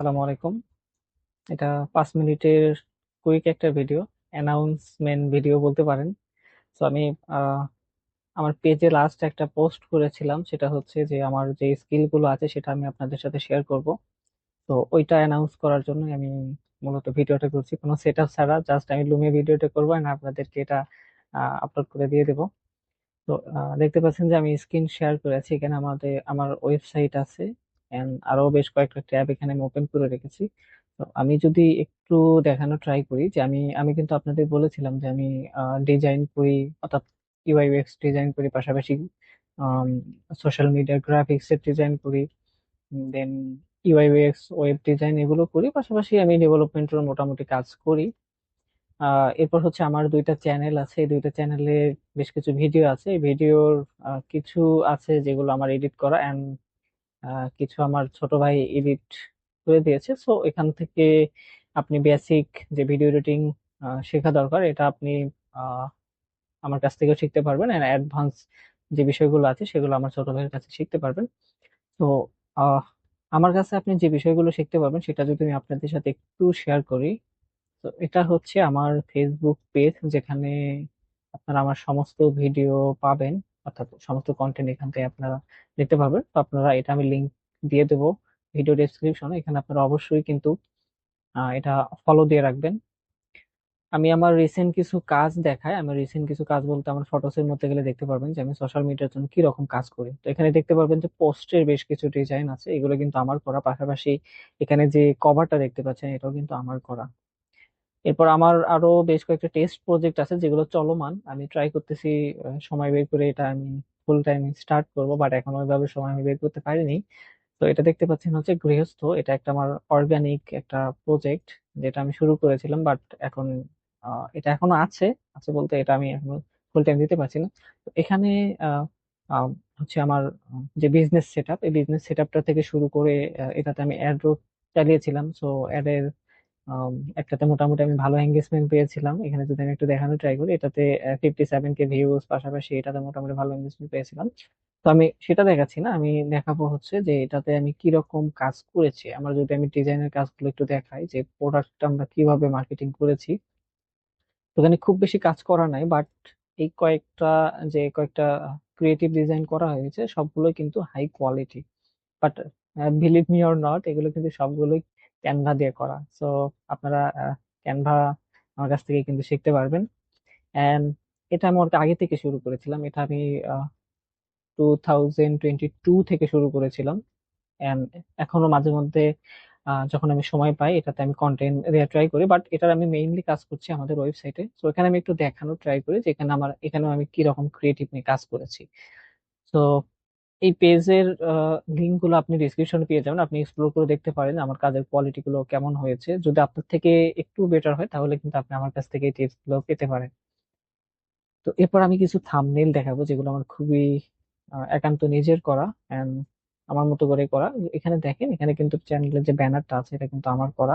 আসসালামু আলাইকুম এটা পাঁচ মিনিটের কুইক একটা ভিডিও অ্যানাউন্সমেন্ট ভিডিও বলতে পারেন। তো আমি আমার পেজে লাস্ট একটা পোস্ট করেছিলাম, সেটা হচ্ছে যে আমার যে স্কিলগুলো আছে, সেটা আমি আপনাদের সাথে শেয়ার করব। তো ওইটা অ্যানাউন্স করার জন্য আমি মূলত ভিডিওটা করছি। কোনো সেট আপ ছাড়া জাস্ট আমি লুমে ভিডিওটা করব আর আপনাদেরকে এটা আপলোড করে দিয়ে দেবো। তো দেখতে পাচ্ছেন যে আমি স্ক্রিন শেয়ার করেছি। এখানে আমাদের, আমার ওয়েবসাইট আছে। এন্ড আরও বেশ কয়েকটা ট্যাব এখানে আমি ওপেন করে রেখেছি। তো আমি যদি একটু দেখানো ট্রাই করি যে আমি আমি কিন্তু আপনাদের বলেছিলাম যে আমি ডিজাইন করি, অর্থাৎ ইউআই ইউএক্স ডিজাইন করি, পাশাপাশি সোশ্যাল মিডিয়া গ্রাফিক্স এর ডিজাইন করি then UI UX web design এগুলো করি, পাশাপাশি আমি ডেভেলপমেন্টের মোটামুটি কাজ করি। এরপর হচ্ছে আমার দুইটা চ্যানেল আছে, এই দুইটা চ্যানেলে বেশ কিছু ভিডিও আছে। এই ভিডিওর কিছু আছে যেগুলো আমার এডিট করা অ্যান্ড কিছু আমার ছোট ভাই এডিট করে দিয়েছে। সো এখান থেকে আপনি বেসিক যে ভিডিও এডিটিং শেখা দরকার, এটা আপনি আমার কাছ থেকেও শিখতে পারবেন। অ্যান্ড অ্যাডভান্স যে বিষয়গুলো আছে, সেগুলো আমার ছোট ভাইয়ের কাছে শিখতে পারবেন। তো আমার কাছে আপনি যে বিষয়গুলো শিখতে পারবেন, সেটা যদি আমি আপনাদের সাথে একটু শেয়ার করি। তো এটা হচ্ছে আমার ফেসবুক পেজ যেখানে আপনারা আমার সমস্ত ভিডিও পাবেন। অর্থাৎ সমস্ত কন্টেন্ট এখান থেকে আপনারা দেখতে পাবেন তো আপনারা এটা আমি লিঙ্ক দিয়ে দেবো ভিডিও ডেসক্রিপশনে এখানে আপনারা অবশ্যই কিন্তু এটা ফলো দিয়ে রাখবেন। আমি আমার রিসেন্ট কিছু কাজ দেখাই। আমি রিসেন্ট কিছু কাজ বলতে আমার ফটোসের মধ্যে গেলে দেখতে পারবেন যে আমি সোশ্যাল মিডিয়ার জন্য কি রকম কাজ করি। তো এখানে দেখতে পারবেন যে পোস্টের বেশ কিছু ডিজাইন আছে। এগুলো কিন্তু আমার করা। পাশাপাশি এখানে যে কভারটা দেখতে পাচ্ছেন, এটাও কিন্তু আমার করা। এরপর আমার আরও বেশ কয়েকটা টেস্ট প্রজেক্ট আছে যেগুলো চলমান। আমি ট্রাই করতেছি সময় বের করে এটা আমি ফুল টাইম স্টার্ট করব বাট এখন ওইভাবে সময় আমি বের করতে পারিনি। তো এটা দেখতে পাচ্ছেন হচ্ছে গৃহস্থ। এটা একটা আমার অর্গানিক একটা প্রজেক্ট যেটা আমি শুরু করেছিলাম বাট এখন এটা এখনও আছে। আছে বলতে এটা আমি এখনও ফুল টাইম দিতে পারছি না। তো এখানে হচ্ছে আমার যে বিজনেস সেট এই বিজনেস সেট থেকে শুরু করে এটাতে আমি অ্যাড চালিয়েছিলাম। সো অ্যাডের একটাতে মোটামুটি আমি ভালো এঙ্গেজমেন্ট পেয়েছিলাম। এখানে যদি আমি একটু দেখানো ট্রাই করি, এটাতে ফিফটি সেভেন কে ভিউজ পাশাপাশি এটাতে মোটামুটি ভালো এঙ্গেজমেন্ট পেয়েছিলাম। তো আমি সেটা দেখাচ্ছি না, আমি দেখাবো হচ্ছে যে এটাতে আমি কি রকম কাজ করেছি। আমরা যদি আমি ডিজাইনের কাজগুলো একটু দেখাই, যে প্রোডাক্টটা আমরা কীভাবে মার্কেটিং করেছি। তো এখানে খুব বেশি কাজ করা নাই বাট এই কয়েকটা, যে কয়েকটা ক্রিয়েটিভ ডিজাইন করা হয়েছে, সবগুলোই কিন্তু high quality but believe me or not এগুলো কিন্তু সবগুলোই ক্যানভা দিয়ে করা। সো আপনারা ক্যানভা আমার কাছ থেকে কিন্তু শিখতে পারবেন। এন্ড এটা আমি অনেক আগে থেকে শুরু করেছিলাম। এটা আমি টু থাউজেন্ড টোয়েন্টি টু থেকে শুরু করেছিলাম। এন্ড এখনও মাঝে মধ্যে যখন আমি সময় পাই, এটাতে আমি কন্টেন্ট দেওয়া ট্রাই করি। বাট এটার আমি মেইনলি কাজ করছি আমাদের ওয়েবসাইটে তো এখানে আমি একটু দেখানোর ট্রাই করি যে এখানে আমার, এখানেও আমি কি রকম ক্রিয়েটিভ নিয়ে কাজ করেছি। তো এই পেজের লিঙ্কগুলো আপনি ডিসক্রিপশনে পেয়ে যাবেন। আপনি এক্সপ্লোর করে দেখতে পারেন আমার কাজের কোয়ালিটি গুলো কেমন হয়েছে। যদি আপনার থেকে একটু বেটার হয়, তাহলে কিন্তু আপনি আমার কাছ থেকে এই টিপসগুলো পেতে পারেন। তো এরপর আমি কিছু থাম্বনেইল দেখাবো, যেগুলো আমার খুবই একান্ত নিজের করা এন্ড আমার মতো করে করা। এখানে দেখেন, এখানে কিন্তু চ্যানেলের যে ব্যানারটা আছে, এটা কিন্তু আমার করা।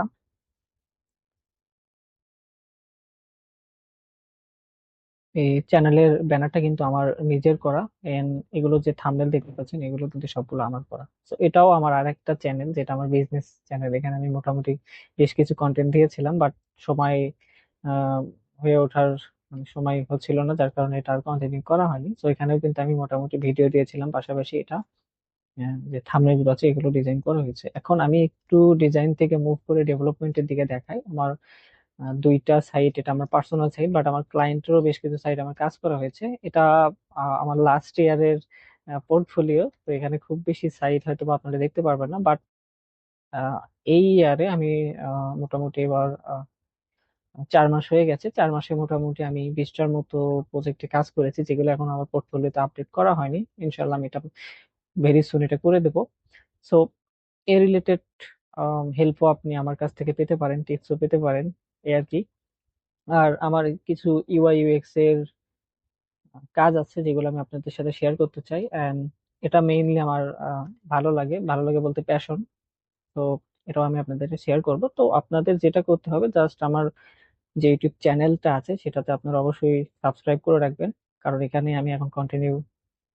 এই চ্যানেলের ব্যানারটা কিন্তু আমার নিজের করা। এন্ড এগুলো যে থাম্বনেল দেখতে পাচ্ছেন, এগুলো কিন্তু সবগুলো আমার করা। তো এটাও আমার আরেকটা চ্যানেল যেটা আমার বিজনেস চ্যানেল এখানে আমি মোটামুটি বেশ কিছু কন্টেন্ট দিয়েছিলাম বাট সময় হয়ে ওঠার মানে সময় হচ্ছিল না, যার কারণে এটা আর কন্টিনিউ করা হয়নি। তো এখানেও কিন্তু আমি মোটামুটি ভিডিও দিয়েছিলাম, পাশাপাশি এটা যে থাম্বনেলগুলো আছে, এগুলো ডিজাইন করা হয়েছে। এখন আমি একটু ডিজাইন থেকে মুভ করে ডেভেলপমেন্টের দিকে দেখাই। আমার দুইটা সাইট এটা আমার পার্সোনাল সাইট বাট আমার ক্লায়েন্টেরও বেশ কিছু সাইট আমার কাজ করা হয়েছে। এটা আমার লাস্ট ইয়ারের পোর্টফোলিও তো এখানে খুব বেশি সাইট হয়তো আপনারা দেখতে পারবেন না বাট এই ইয়ারে আমি মোটামুটি এবার চার মাস হয়ে গেছে। চার মাসে মোটামুটি আমি বিশটার মতো প্রজেক্টে কাজ করেছি, যেগুলো এখন আমার পোর্টফোলিওতে আপডেট করা হয়নি। ইনশাল্লাহ আমি এটা ভেরি সুন এটা করে দেবো। সো এ রিলেটেড হেল্পও আপনি আমার কাছ থেকে পেতে পারেন টিপসও পেতে পারেন। এই আর কি। আর আমার কিছু ইউআই ইউএক্স এর কাজ আছে যেগুলো আমি আপনাদের সাথে শেয়ার করতে চাই। এন্ড এটা মেইনলি আমার ভালো লাগে। ভালো লাগে বলতে প্যাশন তো এটাও আমি আপনাদের শেয়ার করব। তো আপনাদের যেটা করতে হবে জাস্ট আমার যে ইউটিউব চ্যানেলটা আছে, সেটাতে আপনারা অবশ্যই সাবস্ক্রাইব করে রাখবেন। কারণ এখানে আমি এখন কন্টিনিউ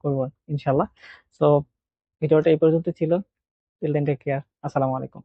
করব ইনশাল্লাহ তো ভিডিওটা এই পর্যন্ত ছিল। টিল দেন টেক কেয়ার আসসালামু আলাইকুম।